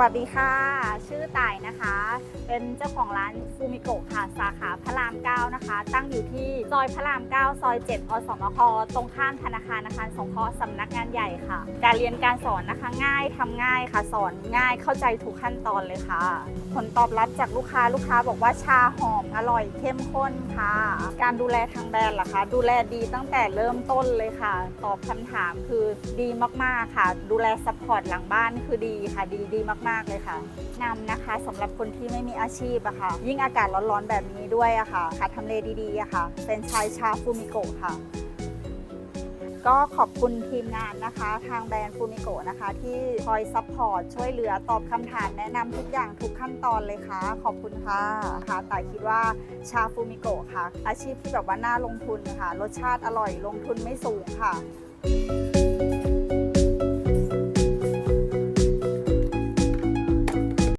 วัสดีค่ะ ชื่อต่ายนะคะ เป็นเจ้าของร้านฟูมิโกะค่ะ สาขาพระราม 9 นะคะ ตั้งอยู่ที่ซอยพระราม 9 ซอย 7 อสมคตรงข้ามธนาคารอาคารสงเคราะห์สำนักงานใหญ่ค่ะ การเรียนการสอนนะคะง่ายทำง่ายค่ะ สอนง่ายเข้าใจทุกขั้นตอนเลยค่ะ ผลตอบรับจากลูกค้าลูกค้าบอกว่าชาหอมอร่อยเข้มข้นค่ะ การดูแลทางแบรนด์ล่ะคะดูแลดีตั้งแต่เริ่มต้นเลยค่ะ ตอบคำถามคือดีมากๆค่ะ ดูแลซัพพอร์ตหลังบ้านคือดีค่ะ ดีดีมากๆเลยค่ะนำนะคะสำหรับคนที่ไม่มีอาชีพอะค่ะ ยิ่งอากาศร้อนๆแบบนี้ด้วยอะค่ะค่ะทำเลดีๆอะค่ะเป็นชายชาฟูมิโกะค่ะ ก็ขอบคุณทีมงานนะคะ ทางแบรนด์ฟูมิโกะนะคะ ที่คอยซัพพอร์ตช่วยเหลือตอบคำถามแนะนำทุกอย่างทุกขั้นตอนเลยค่ะ ขอบคุณค่ะค่ะแต่คิดว่าชาฟูมิโกะค่ะ อาชีพที่แบบว่าน่าลงทุนค่ะ รสชาติอร่อยลงทุนไม่สูงค่ะ